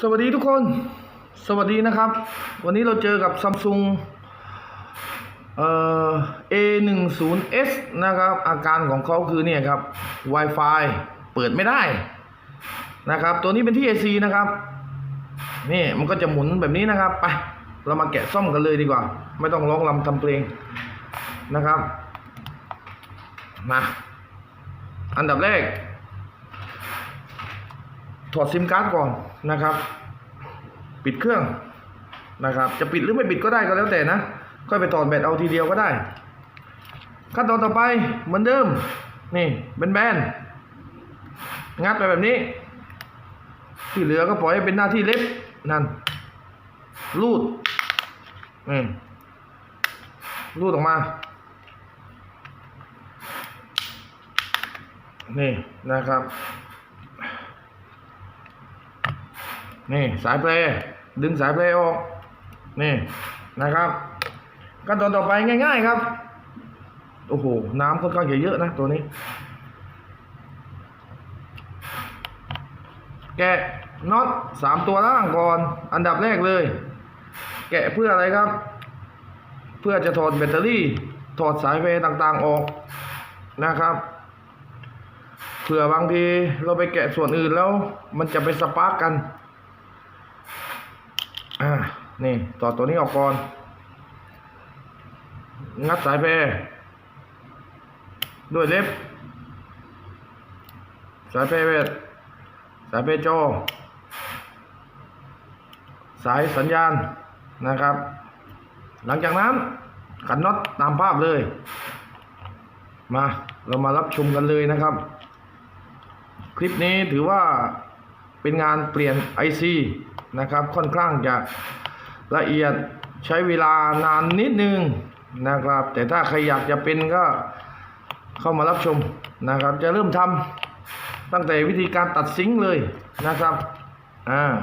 สวัสดีทุกคน สวัสดีนะครับ วันนี้เราเจอกับ Samsung เอ่อ A10s นะครับ อาการของเขาคือเนี่ยครับ Wi-Fi เปิดไม่ได้นะครับ ตัวนี้เป็นที่ AC นะครับ นี่มันก็จะหมุนแบบนี้นะครับ ไป เรามาแกะซ่อมกันเลยดีกว่า ไม่ต้องร้องรำทำเพลงนะครับ มา อันดับแรก ถอดซิมการ์ดก่อน นะครับ ปิดเครื่องนะครับ จะปิดหรือไม่ปิดก็ได้ก็แล้วแต่นะค่อยไปถอดแบตเอาทีเดียวก็ได้ ขั้นตอนต่อไปเหมือนเดิม นี่เป็นแบนๆงัดไปแบบนี้ ที่เหลือก็ปล่อยให้เป็นหน้าที่เล็บนั่นรูดนี่รูดออกมา นี่นะครับ นี่สายเพลย์ดึงสายเพลย์ออกนี่นะครับขั้นตอนต่อไปง่าย ๆครับโอ้โหน้ำค่อนข้างเยอะนะตัวนี้ แกะน็อตสามตัวล่างก่อน อันดับแรกเลย แกะเพื่ออะไรครับ เพื่อจะถอดแบตเตอรี่ ถอดสายไฟต่างๆออกนะครับเผื่อบางทีเราไปแกะส่วนอื่นแล้ว มันจะไปสปาร์กกัน อ่านี่ต่อตัวนี้ออกก่อน งัดสายแพรด้วยเล็บ สายแพรเวทสายแพรจอสายสัญญาณนะครับ หลังจากนั้นขันน็อตตามภาพเลย มาเรามารับชมกันเลยนะครับ คลิปนี้ถือว่าเป็นงานเปลี่ยน IC นะครับ ค่อนข้างจะละเอียดใช้เวลานานนิดนึงนะครับ แต่ถ้าใครอยากจะเป็นก็เข้ามารับชมนะครับ จะเริ่มทำตั้งแต่วิธีการตัดซิงเลยนะครับอ่าน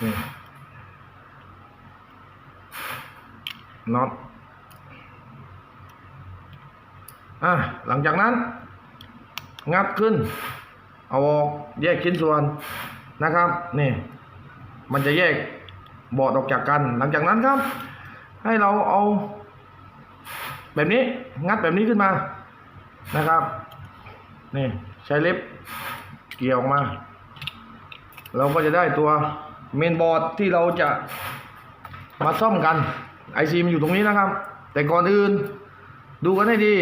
อน็อตอะหลังจากนั้น งัดขึ้น เอาออกแยกชิ้นส่วนนะครับนี่มันจะแยกบอดออกจากกัน หลังจากนั้นครับ ให้เราเอา แบบนี้งัดแบบนี้ขึ้นมานะครับนี่ใช้เล็บเกี่ยวออกมา เราก็จะได้ตัวเมนบอร์ดที่เราจะมาซ่อมกันไอซีมันอยู่ตรงนี้นะครับ แต่ก่อนอื่นดูกันให้ดี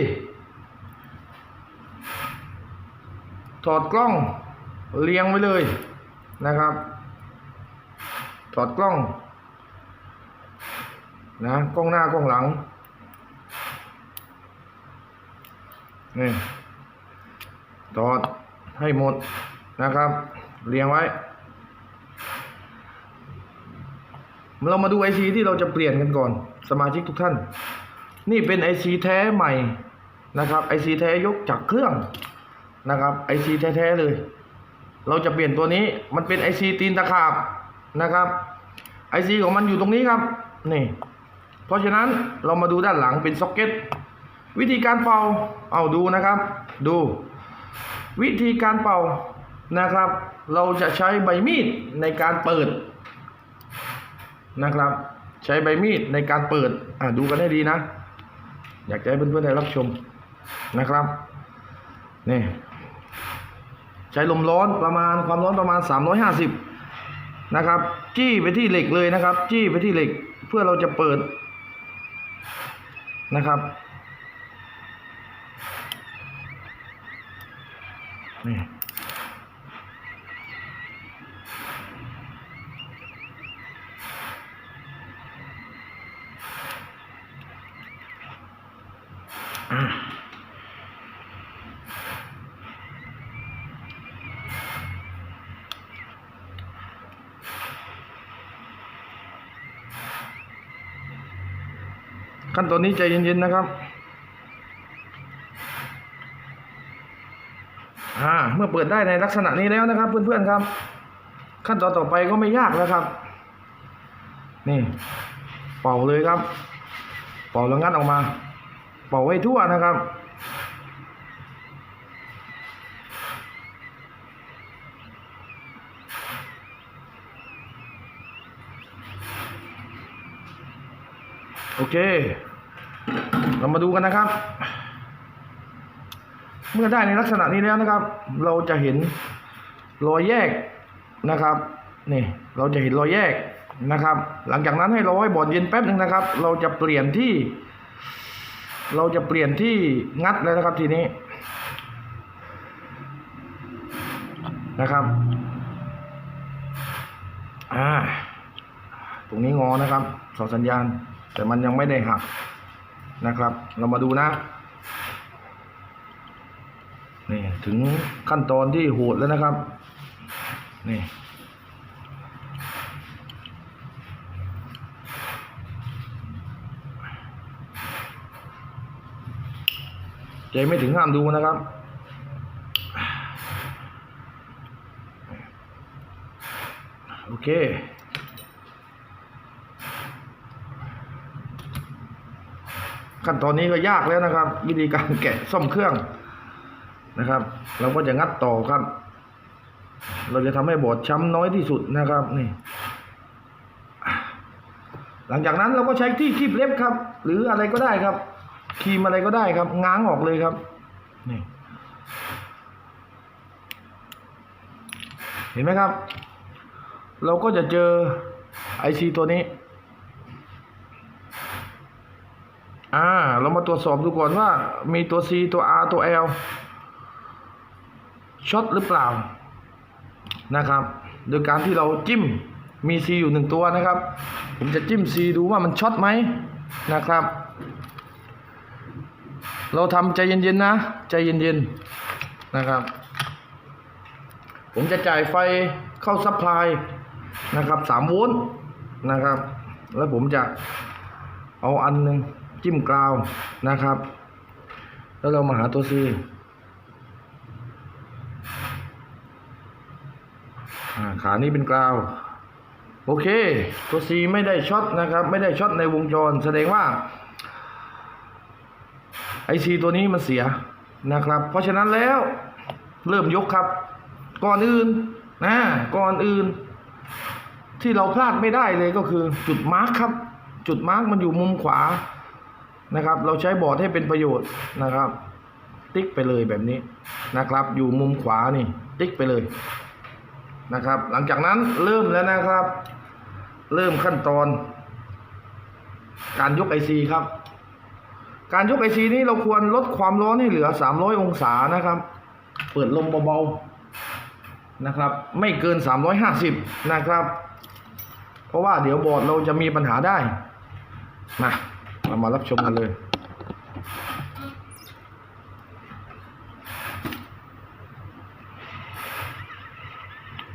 ถอดกล้องเรียงไว้เลยนะครับ ถอดกล้องนะกล้องหน้ากล้องหลังนี่ถอดให้หมดนะครับเรียงไว้ เรามาดูไอซีที่เราจะเปลี่ยนกันก่อน สมาชิกทุกท่าน นี่เป็นไอซีแท้ใหม่นะครับไอซีแท้ยกจากเครื่อง นะครับไอซีแท้ๆเลย เราจะเปลี่ยนตัวนี้มันเป็นไอซีตีนตะขาบนะครับไอซีของมันอยู่ตรงนี้ครับนี่เพราะฉะนั้นเรามาดูด้านหลังเป็นซ็อกเก็ตวิธีการเป่าเอาดูนะครับ ดู วิธีการเป่านะครับ เราจะใช้ใบมีดในการเปิดนะครับ ใช้ใบมีดในการเปิดอ่าดูกันให้ดีนะ อยากจะให้เพื่อนๆได้รับชมนะครับนี่ ใช้ลมร้อนประมาณความร้อนประมาณ 350 นะครับ จี้ไปที่เหล็กเลยนะครับ จี้ไปที่เหล็กเพื่อเราจะเปิดนะครับนี่ ขั้นตอนนี้ใจเย็นๆนะครับอ่าเมื่อเปิดได้ในลักษณะนี้แล้วนะครับ เพื่อนๆครับ ขั้นตอนต่อไปก็ไม่ยากแล้วครับ นี่ เป่าเลยครับ เป่าแล้วงัดออกมา เป่าให้ทั่วนะครับ โอเค เรามาดูกันนะครับ เมื่อได้ในลักษณะนี้แล้วนะครับ เราจะเห็นรอยแยกนะครับนี่เราจะเห็นรอยแยกนะครับ หลังจากนั้นให้เรอให้บอร์ดเย็นแป๊บหนึ่งนะครับ เราจะเปลี่ยนที่ เราจะเปลี่ยนที่งัดแล้วนะครับทีนี้นะครับอ่าตรงนี้งอนะครับ เสาสัญญาณ แต่มันยังไม่ได้หักนะครับ เรามาดูนะนี่ถึงขั้นตอนที่โหดแล้วนะครับนี่ใจไม่ถึงห้ามดูนะครับโอเค ขั้นตอนนี้ก็ยากแล้วนะครับ วิธีการแกะซ่อมเครื่องนะครับ เราก็จะงัดต่อครับ เราจะทำให้บอดช้ำน้อยที่สุดนะครับนี่ หลังจากนั้นเราก็ใช้ที่คีบเล็บครับ หรืออะไรก็ได้ครับครีมอะไรก็ได้ครับ ง้างออกเลยครับนี่เห็นไหมครับ เราก็จะเจอไอซีตัวนี้ อ่า เรามาตรวจสอบดูก่อนว่า มีตัว C ตัว R ตัว L ช็อตหรือเปล่านะครับ โดยการที่เราจิ้มมี C อยู่หนึ่งตัวนะครับ ผมจะจิ้ม C ดูว่ามันช็อตไหมนะครับ เราทำใจเย็นๆนะ ใจเย็นๆนะครับ ผมจะจ่ายไฟเข้าซัพพลายนะครับสามโวลต์นะครับ แล้วผมจะเอาอันหนึ่ง จิ้มกราวนะครับ แล้วเรามาหาตัว C อ่าขานี้เป็นกราว โอเค ตัว C ไม่ได้ช็อตนะครับ ไม่ได้ช็อตในวงจร แสดงว่าไอซีตัวนี้มันเสียนะครับ เพราะฉะนั้นแล้วเริ่มยกครับ ก่อนอื่นนะก่อนอื่น ที่เราพลาดไม่ได้เลยก็คือ จุดมาร์คครับ จุดมาร์คมันอยู่มุมขวา นะครับ เราใช้บอร์ดให้เป็นประโยชน์นะครับ ติ๊กไปเลยแบบนี้นะครับ อยู่มุมขวานี่ติ๊กไปเลยนะครับ หลังจากนั้นเริ่มแล้วนะครับ เริ่มขั้นตอน การยกไอซีครับ การยกไอซีนี้เราควรลดความร้อนให้เหลือ 300 องศานะครับ เปิดลมเบาๆนะครับ ไม่เกิน 350 นะครับ เพราะว่าเดี๋ยวบอร์ดเราจะมีปัญหาได้มา เรามารับชมกันเลย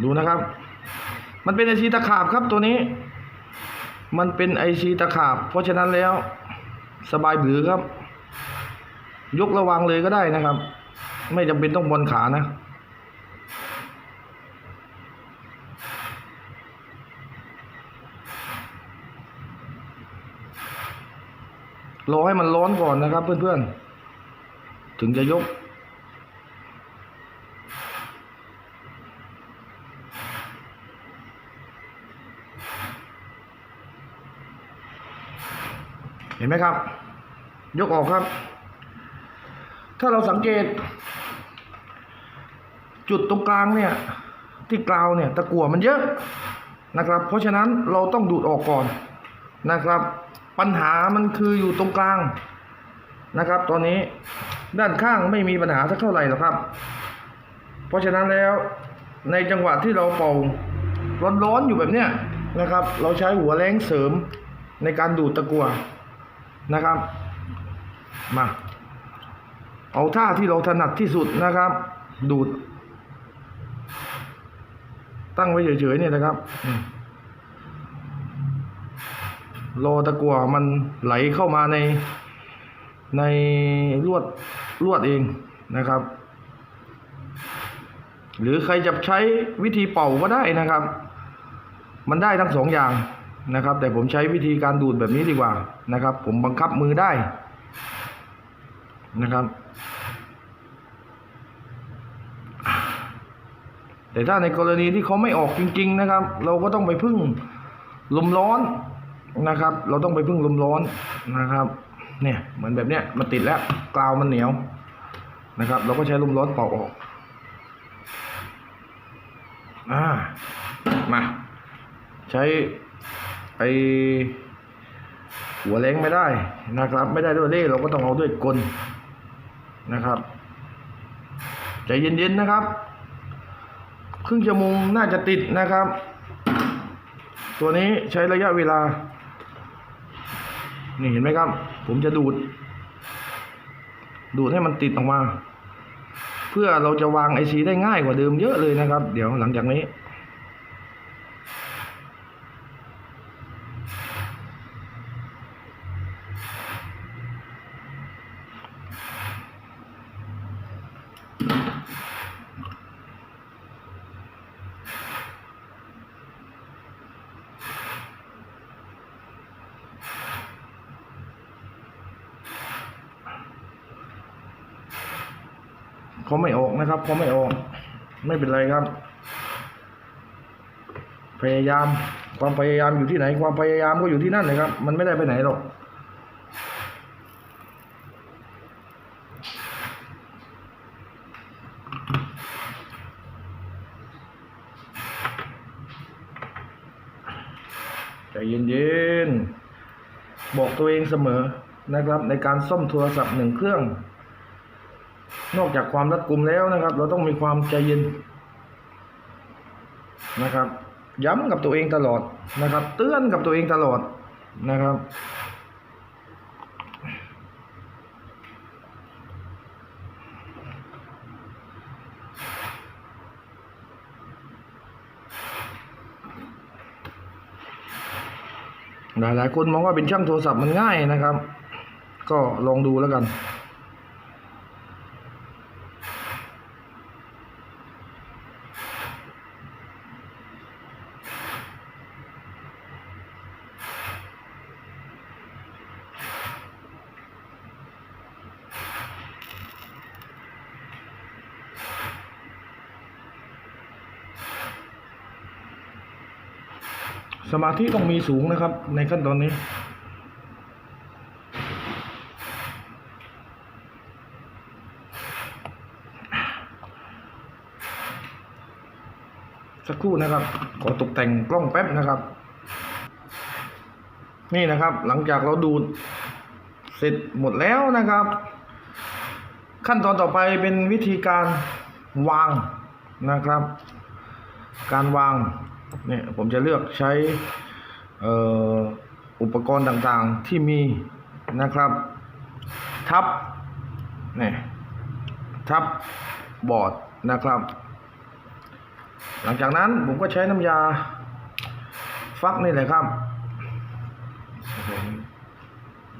ดูนะครับ มันเป็นไอซีตะขาบครับตัวนี้ มันเป็นไอซีตะขาบ เพราะฉะนั้นแล้ว สบายบือครับ ยกระวังเลยก็ได้นะครับ ไม่จำเป็นต้องบนขานะ รอให้มันร้อนก่อนนะครับ เพื่อนๆ ถึงจะยก เห็นไหมครับ ยกออกครับ ถ้าเราสังเกต จุดตรงกลางเนี่ย ที่กราวเนี่ยตะกั่วมันเยอะนะครับ เพราะฉะนั้นเราต้องดูดออกก่อนนะครับ ปัญหามันคืออยู่ตรงกลางนะครับ ตอนนี้ด้านข้างไม่มีปัญหาสักเท่าไหร่หรอกครับ เพราะฉะนั้นแล้วในจังหวะที่เราเป่าร้อนๆอยู่แบบเนี้ยนะครับ เราใช้หัวแรงเสริมในการดูดตะกั่วนะครับ มา เอาท่าที่เราถนัดที่สุดนะครับ ดูด ตั้งไว้เฉยๆเนี่ยนะครับ อืมรอตะกัวมันไหลเข้ามาในในลวดลวดเองนะครับ หรือใครจะใช้วิธีเป่าก็ได้นะครับ มันได้ทั้งสองอย่างนะครับ แต่ผมใช้วิธีการดูดแบบนี้ดีกว่านะครับ ผมบังคับมือได้นะครับ แต่ถ้าในกรณีที่เขาไม่ออกจริง ๆ นะครับ เราก็ต้องไปพึ่งลมร้อน นะครับ เราต้องไปพึ่งลมร้อนนะครับ เนี่ยเหมือนแบบเนี้ยมันติดแล้วกาวมันเหนียวนะครับ เราก็ใช้ลมร้อนเป่าออกอ่ามาใช้ไอหัวแรงไม่ได้นะครับ ไม่ได้ด้วยเล่เราก็ต้องเอาด้วยกลนะครับใจเย็นๆนะครับ ครึ่งชั่วโมงน่าจะติดนะครับ ตัวนี้ใช้ระยะเวลา นี่เห็นไหมครับ ผมจะดูด ดูดให้มันติดออกมา เพื่อเราจะวางไอซีได้ง่ายกว่าเดิมเยอะเลยนะครับ เดี๋ยวหลังจากนี้ เขาไม่ออกนะครับเขาไม่ออก ไม่ เป็นไรครับ พยายาม ความพยายามอยู่ที่ไหน ความพยายามก็อยู่ที่นั่นเลยครับ มันไม่ได้ไปไหนหรอกใจเย็นๆ บอกตัวเองเสมอนะครับ ในการซ่อมโทรศัพท์หนึ่งเครื่อง นอกจากความรัดกุมแล้วนะครับ เราต้องมีความใจเย็น นะครับ ย้ำกับตัวเองตลอดนะครับ เตือนกับตัวเองตลอดนะครับหลายหลายๆคนมองว่าเป็นช่างโทรศัพท์มันง่ายนะครับ ก็ลองดูแล้วกัน ส มาธิต้องมีสูงนะครับ ในขั้นตอนนี้สักครู่นะครับ ขอตกแต่งกล้องแป๊บนะครับ นี่นะครับ หลังจากเราดูดเสร็จหมดแล้วนะครับ ขั้นตอนต่อไปเป็นวิธีการวางนะครับ การวาง เนี่ยผมจะเลือกใช้ออุปกรณ์ต่างๆที่มีนะครับทับเนี่ยทับบอร์ดนะครับ หลังจากนั้นผมก็ใช้น้ำยาฟักนี่แหละครับ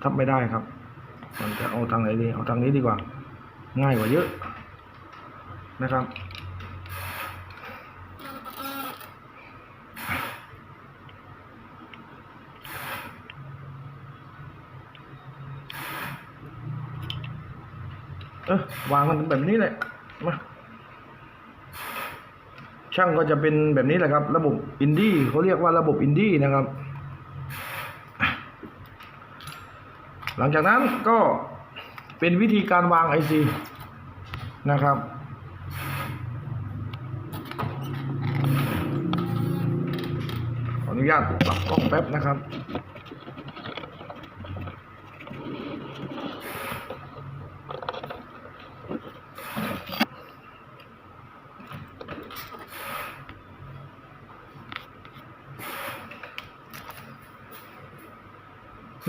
ทับไม่ได้ครับ มันจะเอาทางไหนดี เอาทางนี้ดีกว่า ง่ายกว่าเยอะนะครับ วางมันแบบนี้แหละมาช่างก็จะเป็นแบบนี้แหละครับ ระบบอินดี้เขาเรียกว่าระบบอินดี้นะครับ หลังจากนั้นก็เป็นวิธีการวางไอซีนะครับขออนุญาตปรับกล้องแป๊บนะครับ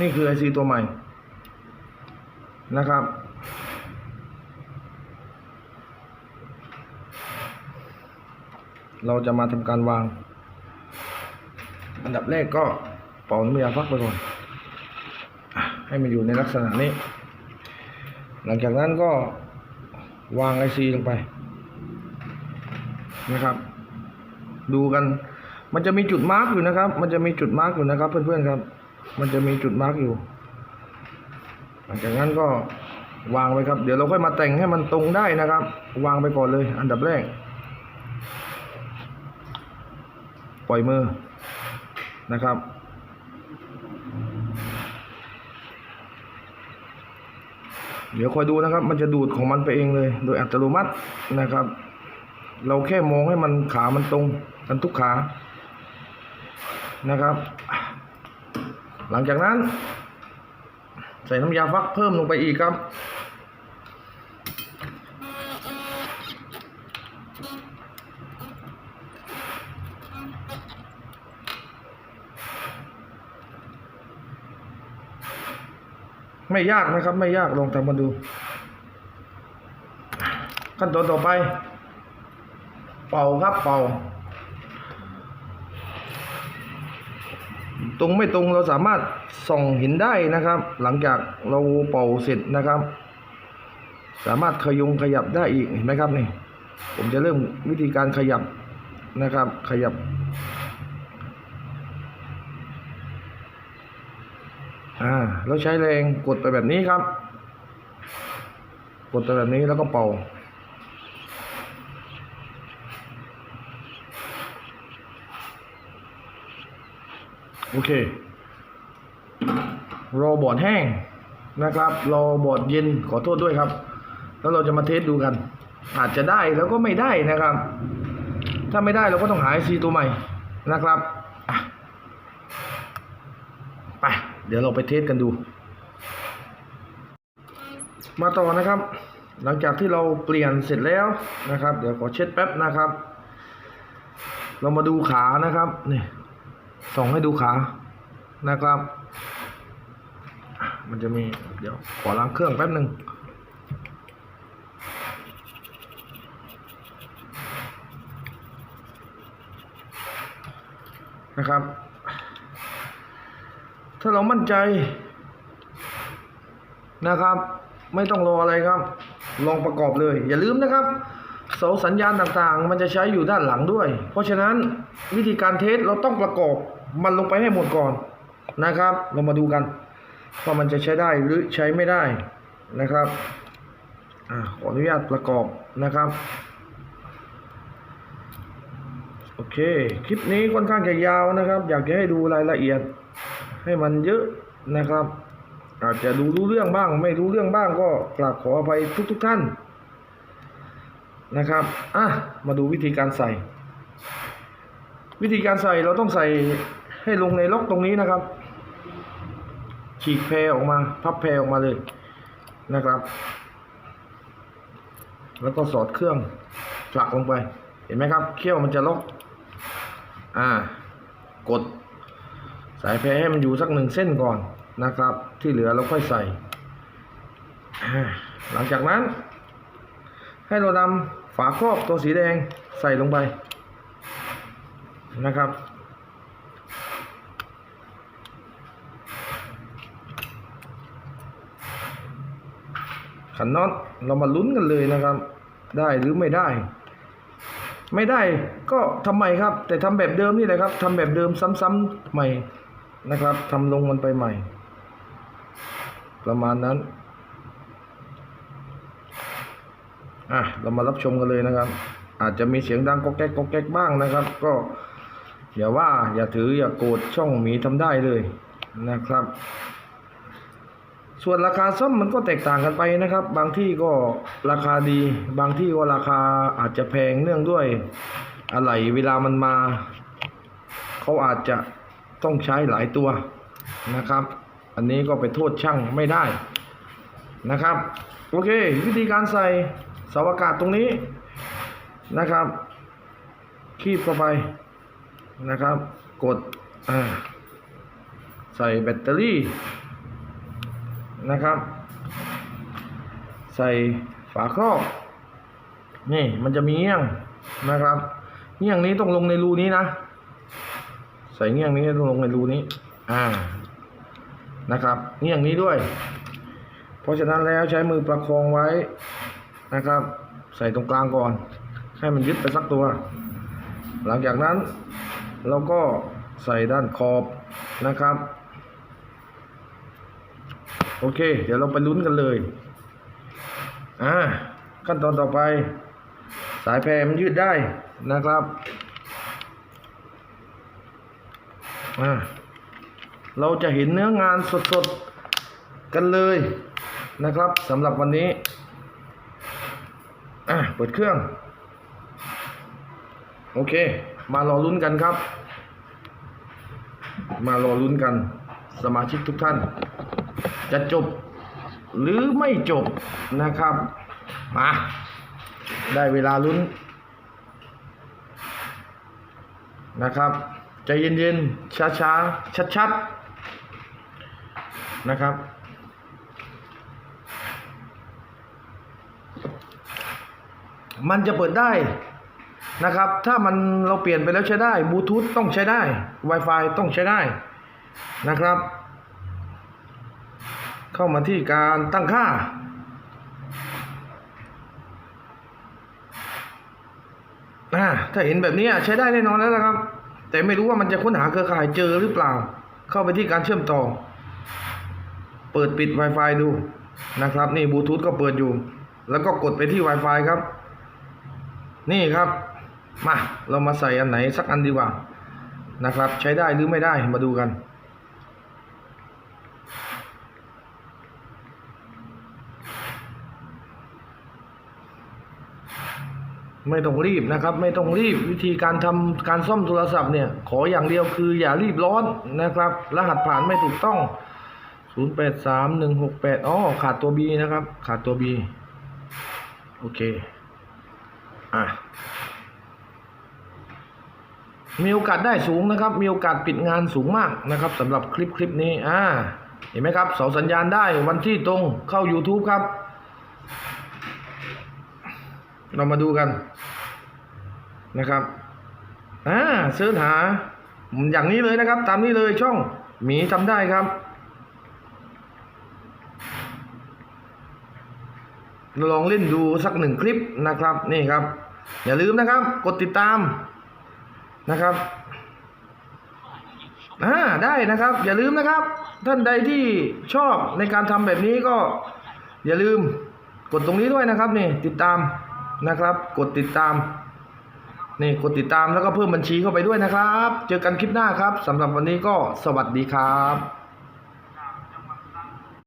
นี่คือ IC ตัวใหม่นะครับ เราจะมาทำการวาง อันดับแรกก็เป่าน้ำยาฟักไปก่อนให้มันอยู่ในลักษณะนี้ หลังจากนั้นก็วาง IC ลงไปนะครับ ดูกัน มันจะมีจุดมาร์กอยู่นะครับ มันจะมีจุดมาร์กอยู่นะครับเพื่อนๆครับ มันจะมีจุดมาร์กอยู่ หลังจากนั้นก็วางไปครับ เดี๋ยวเราค่อยมาแต่งให้มันตรงได้นะครับ วางไปก่อนเลย อันดับแรก ปล่อยมือนะครับ เดี๋ยวคอยดูนะครับ มันจะดูดของมันไปเองเลย โดยอัตโนมัตินะครับ เราแค่มองให้มันขามันตรงกันทุกขานะครับ หลังจากนั้น ใส่น้ำยาฟักเพิ่มลงไปอีกครับ ไม่ยากนะครับ ไม่ยากลองทำมาดู ขั้นตอนต่อไป เป่าครับเป่า ตรงไม่ตรงเราสามารถส่องเห็นได้นะครับ หลังจากเราเป่าเสร็จนะครับ สามารถขยงขยับได้อีกเห็นไหมครับนี่ ผมจะเริ่มวิธีการขยับนะครับ ขยับ อ่าเราใช้แรงกดไปแบบนี้ครับ กดไปแบบนี้แล้วก็เป่า โอเค รอบอดแห้งนะครับ รอบอดเย็นขอโทษด้วยครับ แล้วเราจะมาเทสดูกัน อาจจะได้แล้วก็ไม่ได้นะครับ ถ้าไม่ได้เราก็ต้องหาไอซีตัวใหม่นะครับไปเดี๋ยวเราไปเทสกันดู มาต่อนะครับ หลังจากที่เราเปลี่ยนเสร็จแล้วนะครับ เดี๋ยวขอเช็ดแป๊บนะครับ เรามาดูขานะครับนี่ ส่องให้ดูขานะครับ มันจะมีเดี๋ยวขอล้างเครื่องแป๊บหนึ่งนะครับ ถ้าเรามั่นใจนะครับ ไม่ต้องรออะไรครับ ลองประกอบเลย อย่าลืมนะครับเสาสัญญาณต่างๆ มันจะใช้อยู่ด้านหลังด้วย เพราะฉะนั้นวิธีการเทสเราต้องประกอบ มันลงไปให้หมดก่อนนะครับ เรามาดูกันว่ามันจะใช้ได้หรือใช้ไม่ได้นะครับอขออนุญาตประกอบนะครับ โอเค คลิปนี้ค่อนข้างจะยาวนะครับ อยากจะให้ดูรายละเอียด ให้มันเยอะนะครับ อาจจะดูรู้เรื่องบ้าง ไม่รู้เรื่องบ้างก็กราบขออภัยทุกๆทท่านนะครับ อะ มาดูวิธีการใส่ วิธีการใส่เราต้องใส่ ให้ลงในล็อกตรงนี้นะครับ ฉีกแพรออกมา พับแพรออกมาเลยนะครับ แล้วก็สอดเครื่องผลักลงไป เห็นไหมครับ เขี้ยวมันจะล็อก อ่า กด สายแพรให้มันอยู่สักหนึ่งเส้นก่อนนะครับ ที่เหลือเราค่อยใส่ หลังจากนั้น ให้เรานำฝาครอบตัวสีแดงใส่ลงไปนะครับ ขันน็อตเรามาลุ้นกันเลยนะครับ ได้หรือไม่ได้ ไม่ได้ก็ทำใหม่ครับ แต่ทำแบบเดิมนี่แหละครับทำแบบเดิมซ้ำๆใหม่นะครับทำลงมันไปใหม่ ประมาณนั้นอะเรามารับชมกันเลยนะครับ อาจจะมีเสียงดังก็แก๊กก็แก๊กบ้างนะครับ ก็อย่าว่าอย่าถืออย่าโกรธช่องหมีทำได้เลยนะครับ ส่วนราคาซ่อมมันก็แตกต่างกันไปนะครับ บางที่ก็ราคาดี บางที่ก็ราคาอาจจะแพงเนื่องด้วยอะไรเวลามันมา เขาอาจจะต้องใช้หลายตัวนะครับ อันนี้ก็ไปโทษช่างไม่ได้นะครับ โอเค วิธีการใส่เสาอากาศตรงนี้นะครับ คีบเข้าไปนะครับ กดใส่แบตเตอรี่ นะครับ ใส่ฝาครอบนี่มันจะมีเงี้ยงนะครับเงี้ยงนี้ต้องลงในรูนี้นะ ใส่เงี้ยงนี้ต้องลงในรูนี้อ่านะครับเงี้ยงนี้ด้วย เพราะฉะนั้นแล้วใช้มือประคองไว้นะครับ ใส่ตรงกลางก่อน ให้มันยึดไปสักตัว หลังจากนั้นเราก็ใส่ด้านขอบนะครับ โอเค เดี๋ยวเราไปลุ้นกันเลย อ่า ขั้นตอนต่อไป สายแพรมันยืดได้นะครับอ่าเราจะเห็นเนื้องานสดๆ กันเลยนะครับสำหรับวันนี้ อะ เปิดเครื่อง โอเค มารอลุ้นกันครับ มารอลุ้นกัน สมาชิกทุกท่าน จะจบ หรือไม่จบนะครับ มาได้เวลาลุ้นนะครับใจเย็นๆช้าๆชัดๆนะครับ มันจะเปิดได้นะครับ ถ้ามันเราเปลี่ยนไปแล้วใช้ได้บลูทูธต้องใช้ได้ Wi-Fi ต้องใช้ได้นะครับ เข้ามาที่การตั้งค่าอ่า ถ้าเห็นแบบนี้ใช้ได้แน่นอนแล้วนะครับ แต่ไม่รู้ว่ามันจะค้นหาเครือข่ายเจอหรือเปล่า เข้าไปที่การเชื่อมต่อ เปิดปิด Wi-Fi ดูนะครับ นี่บลูทูธก็เปิดอยู่ แล้วก็กดไปที่ Wi-Fi ครับ นี่ครับ มา เรามาใส่อันไหนสักอันดีกว่านะครับ ใช้ได้หรือไม่ได้มาดูกัน ไม่ต้องรีบนะครับ ไม่ต้องรีบวิธีการทำการซ่อมโทรศัพท์เนี่ย ขออย่างเดียวคืออย่ารีบร้อนนะครับ รหัสผ่านไม่ถูกต้อง 083168อ๋อขาดตัว B นะครับ ขาดตัว B โอเค อะมีโอกาสได้สูงนะครับ มีโอกาสปิดงานสูงมากนะครับสำหรับคลิปคลิปนี้ อ่า เห็นไหมครับเสาสัญญาณได้วันที่ตรงเข้า YouTube ครับ เรามาดูกัน นะครับอ่าเสิร์ชหาอย่างนี้เลยนะครับ ตามนี้เลยช่องหมีทำได้ครับ ลองเล่นดูสักหนึ่งคลิปนะครับ นี่ครับ อย่าลืมนะครับ กดติดตามนะครับอ่าได้นะครับ อย่าลืมนะครับ ท่านใดที่ชอบในการทำแบบนี้ก็ อย่าลืมกดตรงนี้ด้วยนะครับนี่ติดตามนะครับ กดติดตาม นี่กดติดตามแล้วก็เพิ่มบัญชีเข้าไปด้วยนะครับ เจอกันคลิปหน้าครับสำหรับวันนี้ก็สวัสดีครับ